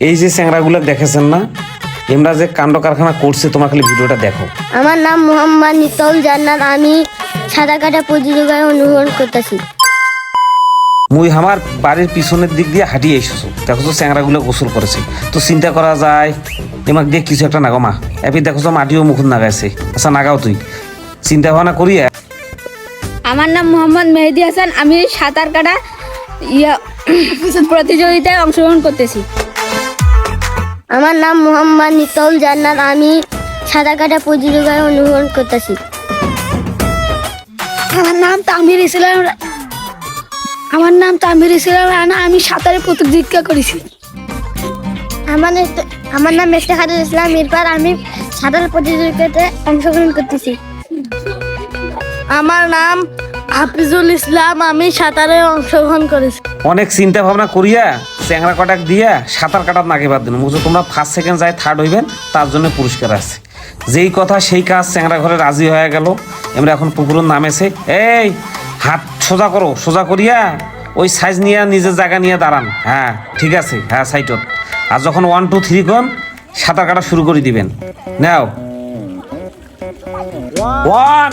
এই যে চ্যাংরাগুলো দেখেছেন না? এমরা যে কাণ্ড কারখানা করছে তোমার খালি ভিডিওটা দেখো। আমার নাম মোহাম্মদ নিতল জান্নাত আমি সাঁতার কাটা প্রতিযোগিতায় অনুসরণ করতেছি। মুই আমার বাড়ির পিছনের দিক দিয়ে হাঁটিয়ে এসেছ। দেখো তো চ্যাংরাগুলো গোসল করেছে। তো চিন্তা করা যায় এমাক দিয়ে কিছু একটা নাগো মা। এপি দেখো তো মাটিও মুখুন নাগাইছে। আচ্ছা নাগাও তুই। চিন্তা ভাবনা করি আমার নাম মোহাম্মদ মেহেদি হাসান আমি সাঁতার কাটা ইয়া প্রতিযোগিতায় অংশগ্রহণ করতেছি। আমার নাম মোহাম্মদ নিতল জান্নাত। আমি সাঁতার কাটা প্রতিযোগিতায় অনুসরণ করতেছি। আমার নাম তামির ইসলাম আমার নাম তামির ইসলাম রানা আমি সাঁতারে প্রতিযোগিতা করেছি। আমার নাম- আমার নাম মেস্তাখাদুল ইসলাম। ইরফান আমি সাঁতার প্রতিযোগিতাতে অংশগ্রহণ করতেছি। আমার নাম হাফিজুল ইসলাম। আমি সাঁতারে অংশগ্রহণ করেছি। অনেক চিন্তা ভাবনা করিয়া চ্যাংরা কটাক দিয়া সাঁতার কাটার নাকি বাদ দিন বুঝো তোমরা ফার্স্ট সেকেন্ড যাই থার্ড হইবেন তার জন্য পুরস্কার আছে। যেই কথা সেই কাজ চ্যাংরা ঘরে রাজি হয়ে গেল। এমরা এখন পুকুরের নামেছে এই হাত সোজা করো সোজা করিয়া ওই সাইজ নিয়ে নিজের জায়গা নিয়ে দাঁড়ান। হ্যাঁ ঠিক আছে হ্যাঁ সাইটত আর যখন ওয়ান টু থ্রি কোন সাঁতার কাটা শুরু করে দিবেন। নাও। ওয়ান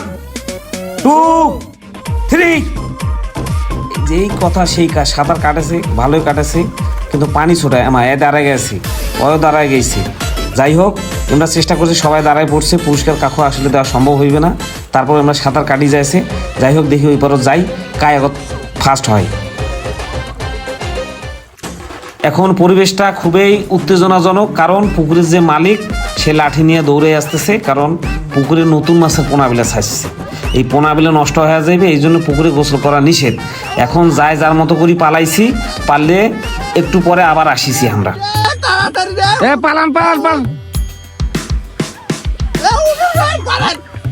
টু থ্রি যেই কথা সেই কাজ সাঁতার কাটেছে, ভালোই কাটেছে, কিন্তু পানি ছোটায়। আমার এ দাঁড়ায় গেছে অয় দাঁড়ায় গেছে। যাই হোক, আমরা চেষ্টা করছি সবাই দাঁড়ায় পড়ছে, পুরস্কার কাকু আসলে দেওয়া সম্ভব হইবে না। তারপর আমরা সাঁতার কাটি যাইছে। যাই হোক, দেখি ওই পর যাই কায় আগত ফার্স্ট হয়। এখন পরিবেশটা খুবই উত্তেজনাজনক, কারণ পুকুরের যে মালিক, সে লাঠি নিয়ে দৌড়ে আসতেছে, কারণ পুকুরে নতুন মাছের পোনাবিলা ছাড়ছে। এই পোনাবিলা নষ্ট হয়ে যাবে এই জন্য পুকুরে গোসল করা নিষেধ। এখন যাই যার মতো করে পালাইছি পারলে একটু পরে আবার আসিছি আমরা। পালান পালান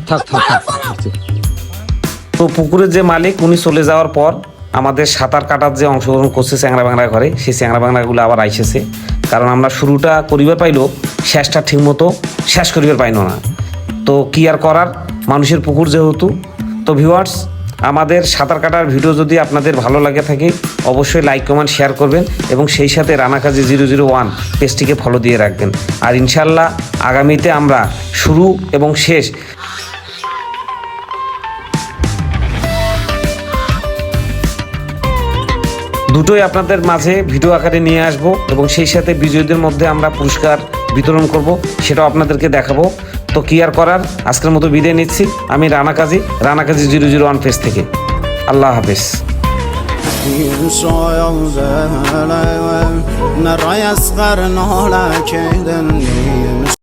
থাক থাক। তো পুকুরের যে মালিক উনি চলে যাওয়ার পর আমাদের সাঁতার কাটার যে অংশগ্রহণ করছে চ্যাংরা বাংলা ঘরে সেই চ্যাংরা বাংলাগুলো আবার আইসেছে। কারণ আমরা শুরুটা করিবার পাইলো শেষটা ঠিকমতো শেষ করিবার পাইলো না। তো কি আর করার? মানুষের পুকুর যেহেতু, তো ভিউয়ার্স আমাদের সাঁতার কাটার ভিডিও যদি আপনাদের ভালো লাগে থাকে, অবশ্যই লাইক কমেন্ট শেয়ার করবেন এবং সেই সাথে রানাকাজি জিরো জিরো ওয়ান পেজটিকে ফলো দিয়ে রাখবেন। আর ইনশাল্লাহ আগামীতে আমরা শুরু এবং শেষ দুটোই আপনাদের মাঝে ভিডিও আকারে নিয়ে আসব এবং সেই সাথে বিজয়ীদের মধ্যে আমরা পুরস্কার বিতরণ করব, সেটাও আপনাদেরকে দেখাবো। তো কি আর করার? আজকের মতো বিদায় নিচ্ছি। আমি Rana Kazi Rana Kazi zero zero one face থেকে। আল্লাহ হাফেজ।